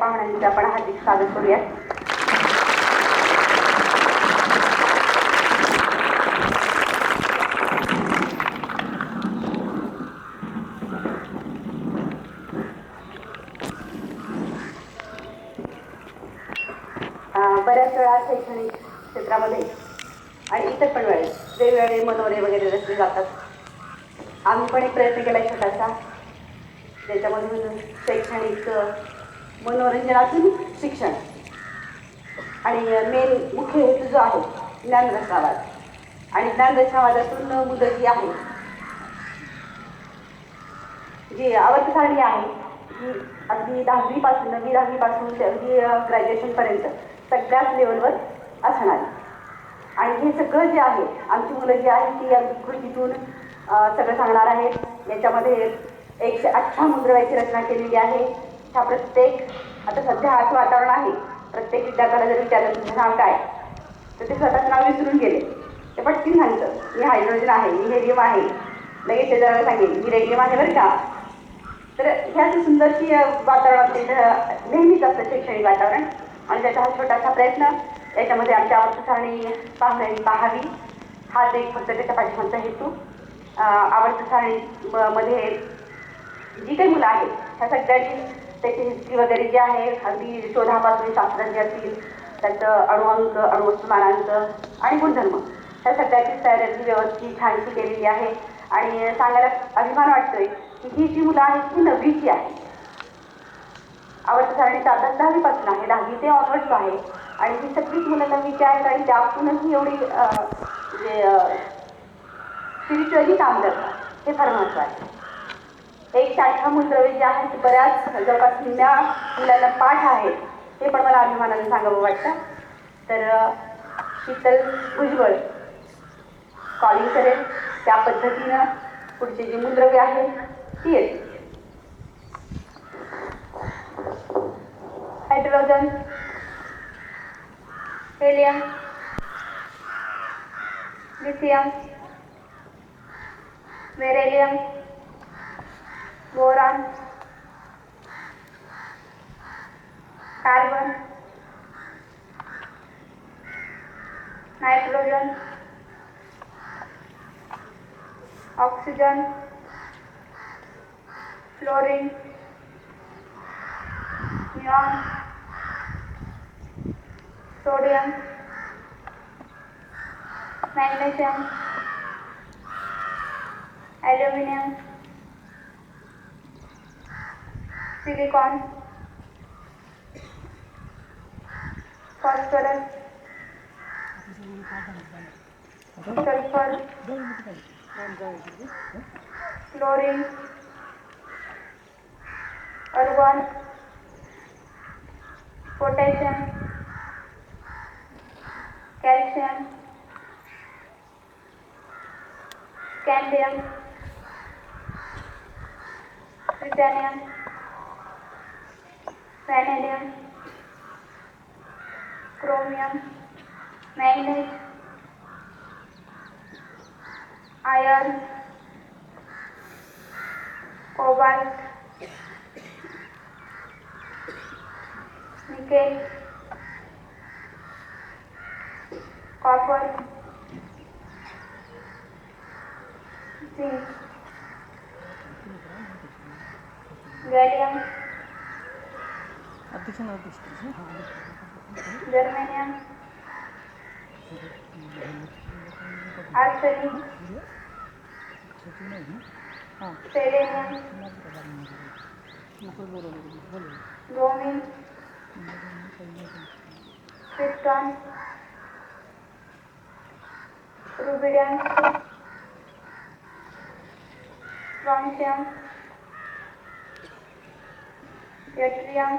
पाहुण्यांचे आपण हार्दिक स्वागत करूयात. बऱ्याच वेळा शैक्षणिक क्षेत्रामध्ये आणि इतर पण वेळेस वेगवेगळे मनोरे वगैरे रचले जातात. आम्ही पण एक प्रयत्न केला छोटासा ज्याच्यामधून शैक्षणिक मनोरंजनातून शिक्षण. आणि मेन मुख्य हेतू जो आहे ज्ञानरचनावाद आणि ज्ञानरचनावादातून मुलं जी आहे. जी आवर्त सारणी आहे ही अगदी दहावीपासून नवी दहावीपासून ते अगदी ग्रॅज्युएशनपर्यंत सगळ्याच लेवलवर असणार. आणि हे सगळं जे आहे आमची मुलं जी आहेत ती अगदी कृतीतून सगळं सांगणार आहेत. याच्यामध्ये एकशे अठरा मुद्रवायची रचना केलेली आहे. ह्या प्रत्येक आता सध्या असं वातावरण आहे प्रत्येक विद्यार्थ्याला जर विचारलं तुझं नाव काय? तर ते स्वतःच नाव विसरून गेले. ते पटकन सांगतं मी हायड्रोजन आहे मी हेलियम आहे. लगेच शेजाऱ्याला सांगेल मी रेडियम आहे बरं का? तर ह्या अशी सुंदरशी वातावरण तिथं नेहमीच असतं शैक्षणिक वातावरण. आणि त्याचा हा छोटासा प्रयत्न याच्यामध्ये आमच्या आवर्त सारणी पाहावी. हाच एक फक्त त्याच्या पाठिंबाचा हेतू. अ, सारणी म- मध्ये जी काही मुलं आहेत ह्या सगळ्यांची त्याची हिस्ट्री वगैरे जी आहे अगदी शोधापासून शास्त्रज्ञ असतील त्याचं अणुअंक अणुवस्तुमानांक आणि गुणधर्म ह्या सगळ्याची तयारी व्यवस्थित छानशी केलेली आहे. आणि सांगायला अभिमान वाटतोय की ही जी मुलं आहेत ती नववीची आहे आवडतं सारणी अभ्यास दहावीपासून आहे दहावी ते ऑनवर्ड्स आहे. आणि ही सगळीच मुलं नववीची आहेत आणि त्यातूनच ही एवढी जे म्हणजे स्पिरिच्युअली काम करतात. हे फार महत्त्वाचं आहे. एक साठा मूलद्रव्य जे आहेत बऱ्याच जवळपास निम्म्या मुलांना पाठ आहेत. हे पण मला अभिमानाने सांगावं वाटतं. तर शीतल भुजबळ कॉलिंग करेल. त्या पद्धतीनं पुढचे जी मूलद्रव्य आहेत ती येते hydrogen helium lithium beryllium boron. Carbon. Nitrogen. Oxygen. Fluorine. Neon sodium. Magnesium. Aluminium silicon phosphorus sulphur chlorine argon potassium calcium scandium titanium vanadium chromium magnet iron cobalt nickel copper zinc gallium अध्यक्ष अध्यक्ष germanium arsenic. हां. Selenium नको बोलू krypton yttrium.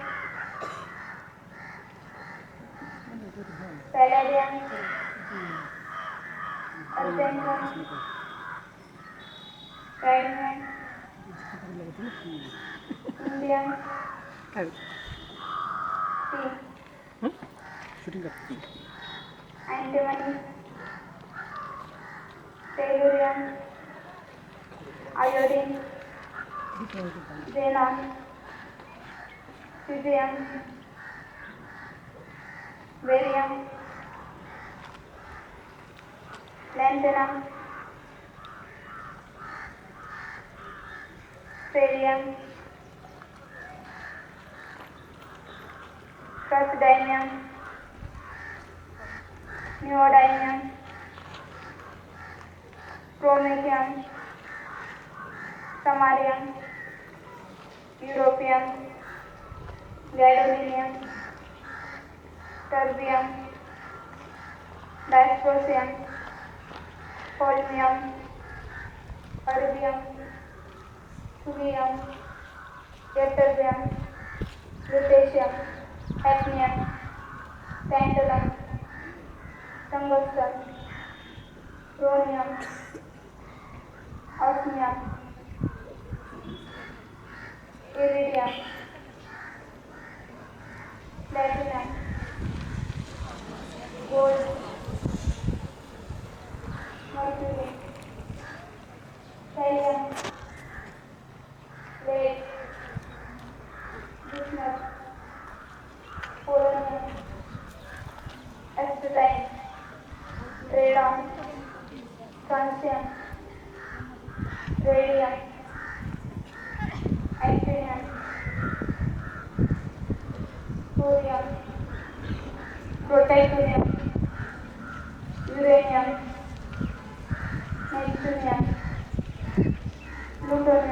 Valerian itu. Assignment. Indian. Tea. Shooting up tea. Antimony. Tellurian. Iodine. Xenon. Cesium. വ്യഞ്ജനം cerium praseodymium neodymium. Promethium samarium europium gadolinium terbium. Dysprosium holmium erbium सुमियम ytterbium lutetium hafnium tantalum tungsten rhenium osmium iridium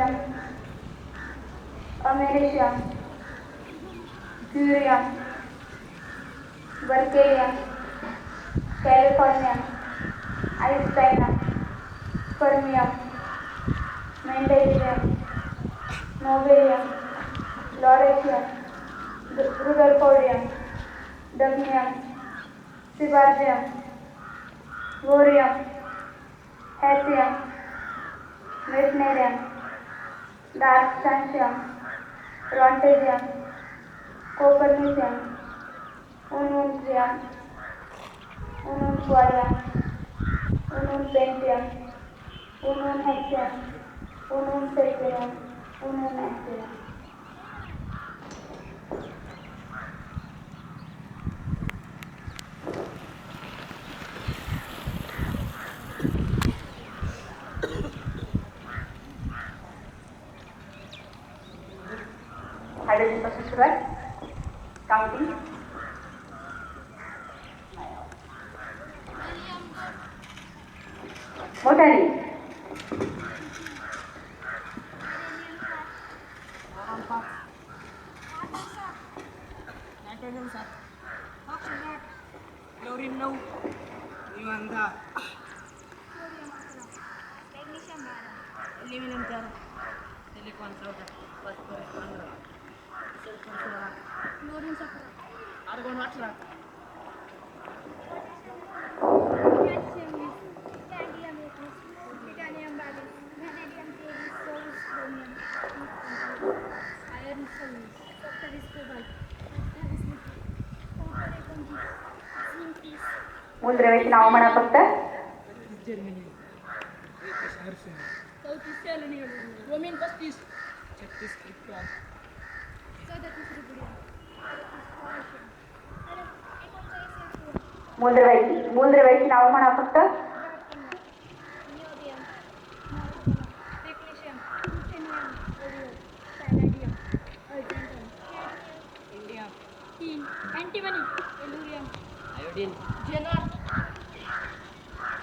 plutonium, americium, Bulgaria, California, Iceland, Permia, fermium, mendelium, nobelium, lauretium, rutherfordium, dubnium, sibarium, thorium, hassium, darmstadtium roentgenium copernicium ununtrium ununquadium ununpentium ununhexium ununseptium ununoctium ununantium. हायड्रोजनपासून सुरुवात counting मोठ्याने nitrogen सात oxygen आठ chlorine नऊ निवान दहा aluminium तेरा silicon चौदा फॉस्फरस पंधरा सल्फर सोळा क्लोरीन सतरा आर्गॉन अठरा टायटॅनियम बावीस व्हॅनेडियम तेवीस चोवीस क्रोमियम आयर्न सव्वीस सत्तावीस कोबाल्ट अठ्ठावीस निकेल कॉपर एकोणतीस झिंक तीस मूलद्रव्याची नावं म्हणा फक्त जर्मनी एकवीस हर्षण चौतीस सेलेनियम क्रोमिन पस्तीस छत्तीस क्रिप्टॉन सदतीस रुपये एकोणचाळीस मूलद्रव्याची मूलद्रव्याची नाव म्हणा फक्त. Antimony tellurium iodine xenon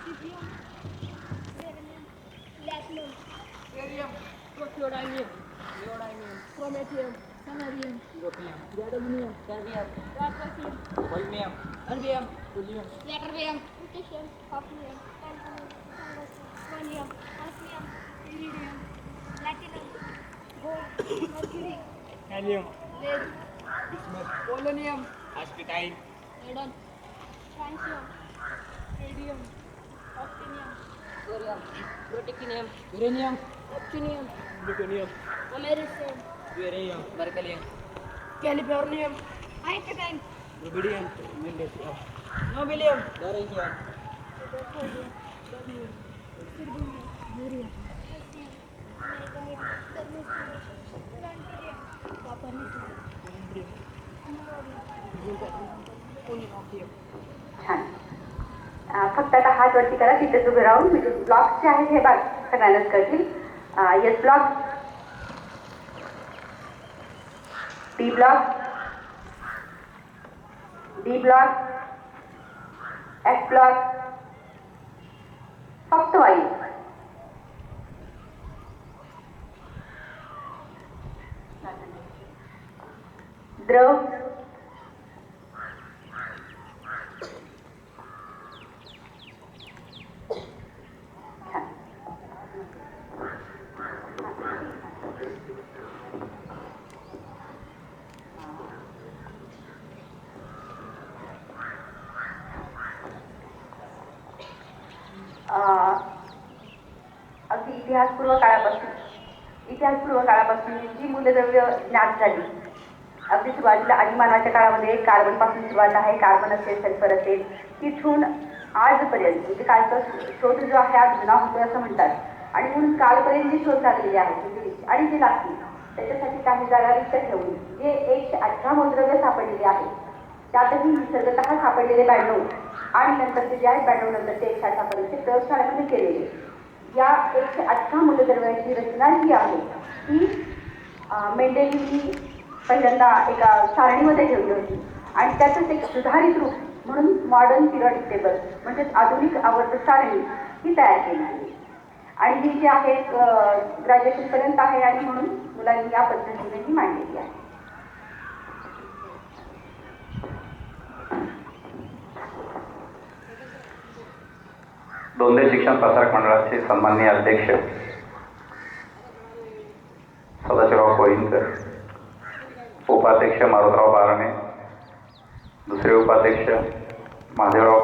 सिथियम beryllium platinum barium praseodymium neodymium promethium samarium europium gadolinium terbium dysprosium holmium erbium thulium ytterbium potassium tungsten rhenium osmium iridium platinum gold mercury thallium lead polonium हॉस्पिटाइन Aiden francium radium actinium Thorium, protactinium, uranium ऑप्टिनियम plutonium americium uranium berkelium, californium einstein rubidium mendelevium nobelium, dorium, छान. फक्त आता हात वरती करा तिथेच उभे राहून. म्हणजे ब्लॉक्स जे आहेत हे बाग सगळ्यांनाच करतील S block D block D block F block इतिहासपूर्व जी मूलद्रव्य ज्ञात झाली. अगदी सुरुवातीला आदिमानवाच्या काळामध्ये कार्बनपासून सुरुवात आहे कार्बन असेल सल्फर असेल तिथून आजपर्यंत म्हणजे कालचा शोध जो आहे आज जुना होतो असं म्हणतात. आणि म्हणून कालपर्यंत जी शोध लागलेली आहे आणि जे लागतील त्याच्यासाठी काही जागा रिक्त ठेवून जे एकशे अठरा मूलद्रव्य सापडलेले आहे त्यातही निसर्गतः सापडलेले ब्याण्णव आणि नंतरचे जे आहे ब्याण्णव नंतरचे एकशे अठरापर्यंत प्रयोगशाळेमध्ये केलेले. या एकशे अठरा मूलद्रव्यांची रचना जी आहे ती अं, पहिल्यांदा एका सारणीमध्ये ठेवली होती. आणि त्याचंच एक सुधारित रूप म्हणून मॉडर्न पिरियडिक टेबल म्हणजेच आधुनिक आवर्त सारणी ही तयार केली आहे. आणि ही जी आहे ग्रॅज्युएशनपर्यंत आहे आणि म्हणून मुलांनी या पद्धतीने ही मांडलेली आहे. दोंदे शिक्षण प्रसारक मंडळाचे सन्माननीय अध्यक्ष maestro,